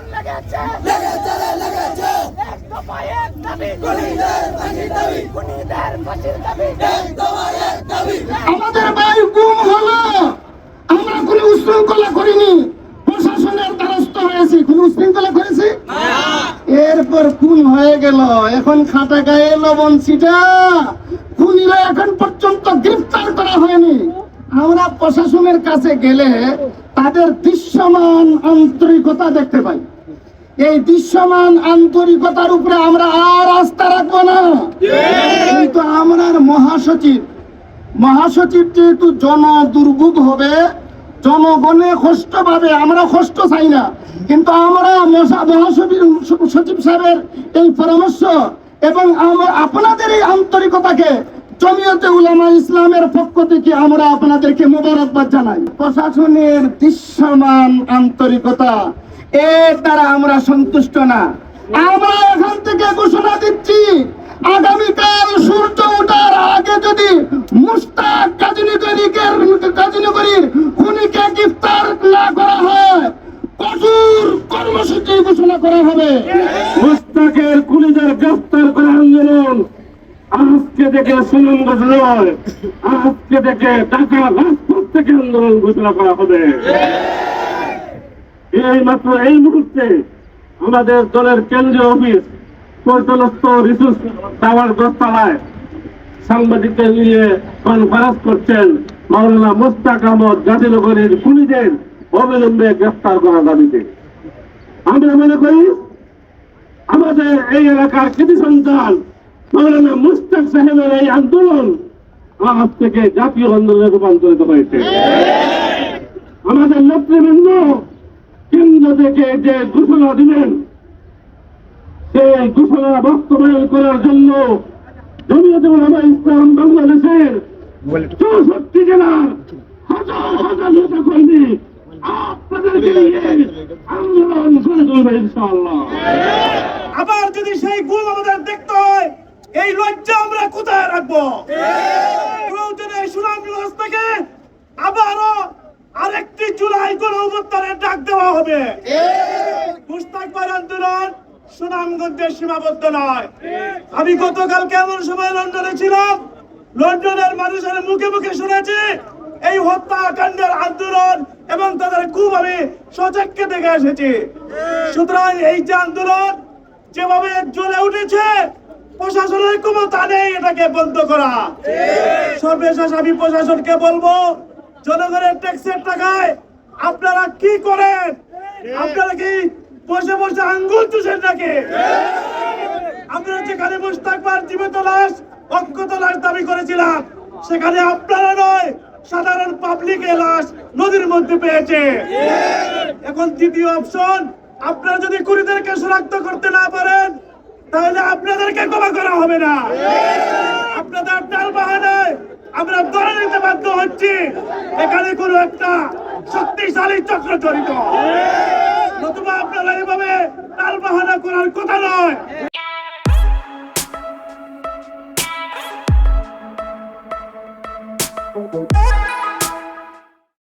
আগুন লেগেছে। লেগেছে লেগেছে। এক দফায় এক দাবি। খুনিদের ফাঁসি দাবি। খুনিদের ফাঁসির দাবি। এক দফায় এক দাবি। আমাদের ভাই গুম হলো। আমরা কোনো উশৃঙ্খলা করিনি। প্রশাসনের দ্বারস্থ হয়েছি। কোন উশৃঙ্খলা করেছি? এরপর খুন হয়ে গেল। এখন খাটা গায়ে লবণ ছিটা। খুনিরা এখন পর্যন্ত গ্রেফতার করা হয়নি। আমরা প্রশাসনের কাছে গেলে তাদের দৃশ্যমান আন্তরিকতা দেখতে পাই। এই দৃশ্যমান আন্তরিকতার উপরে আমরা আর আস্থা রাখব না। কিন্তু আমরা মহাসচিব। মহাসচিব যেহেতু জন দুর্ভোগ হবে, জনগণে কষ্ট পাবে, আমরা কষ্ট চাই না। কিন্তু আমরা মহাসচিব, সচিব সাহেবের এই পরামর্শ এবং আমরা আপনাদের এই আন্তরিকতাকে জমিয়তে উলামা ইসলামের পক্ষ থেকে আমরা আপনাদেরকে মোবারকবাদ জানাই। প্রশাসনের দৃশ্যমান আন্তরিকতা। এর দ্বারা আমরা সন্তুষ্ট না। আমরা এখান থেকে ঘোষণা দিচ্ছি, আগামীকাল সূর্য ওঠার আগে যদি মুস্তাক কাজিনীগরীকে কাজিনীগরীর খুনিকে গ্রেফতার না করা হয়, কঠোর কর্মসূচি ঘোষণা করা হবে। মুস্তাকের খুনিদের গ্রেফতার করা আন্দোলন আজকে থেকে সুনামগঞ্জ নয় আজকে থেকে ঢাকা রাজপথ থেকে আন্দোলন ঘোষণা করা হবে। এই মাত্র এই মুহূর্তে আমাদের দলের কেন্দ্রীয় অফিস পল্টনস্থ রিসোর্স টাওয়ার দশতলায় সাংবাদিকদের নিয়ে কনফারেন্স করছেন মাওলানা মোস্তাক আহমদ গাজীনগরের খুনিদের অবিলম্বে গ্রেফতার করার দাবিতে। আমরা মনে করি আমাদের এই এলাকার কৃতি সন্তান মৌলানা মুস্তাক সাহেবের এই আন্দোলন আজ থেকে জাতীয় আন্দোলনে রূপান্তরিত হয়েছে। আমাদের নেতৃবৃন্দ কেন্দ্র থেকে যে ঘোষণা দিলেন সেই ঘোষণা বাস্তবায়ন করার জন্য জমিয়ত ইসলাম বাংলাদেশের চৌষট্টি জেলার হাজার হাজার নেতা কর্মী আপনাদেরকে নিয়ে আন্দোলন করে তুলবে ইনশাআল্লাহ। আবার যদি সেই গুম আমাদের দেখতে হয় এই লজ্জা আমরা কোথায় রাখব? প্রয়োজনে সুনামগঞ্জ থেকে জুলাই গণ ডাক দেওয়া হবে। মুস্তাকবার আন্দোলন সুনামগঞ্জের সীমাবদ্ধ নয়। আমি গতকাল কেমন সময় লন্ডনে ছিলাম লন্ডনের মানুষের মুখে মুখে শুনেছি এই হত্যাকাণ্ডের আন্দোলন এবং তাদের খুব আমি সচক্ষে দেখে এসেছি। সুতরাং এই যে আন্দোলন যেভাবে জ্বলে উঠেছে প্রশাসনের ক্ষমতা নেই এটাকে বন্ধ করা। সর্বশেষ আমি প্রশাসনকে বলব জনগণের ট্যাক্সের টাকায় আপনারা কি করেন? আপনারা কি বসে বসে আঙ্গুল চুষেন নাকি? আপনারা যেখানে মুস্তাকবার জীবিত লাশ অক্ষত লাশ দাবি করেছিলাম সেখানে আপনারা নয় সাধারণ পাবলিক লাশ নদীর মধ্যে পেয়েছে। এখন দ্বিতীয় অপশন আপনারা যদি কুড়িদেরকে শনাক্ত করতে না পারেন তাহলে আপনাদেরকে ক্ষমা করা হবে না। আপনাদের ডাল বাহানায় আমরা ধরে নিতে বাধ্য হচ্ছি। এখানে কোনো একটা শক্তিশালী চক্র জড়িত নতুবা আপনারা এভাবে তাল বাহানা করার কথা নয় Thank you.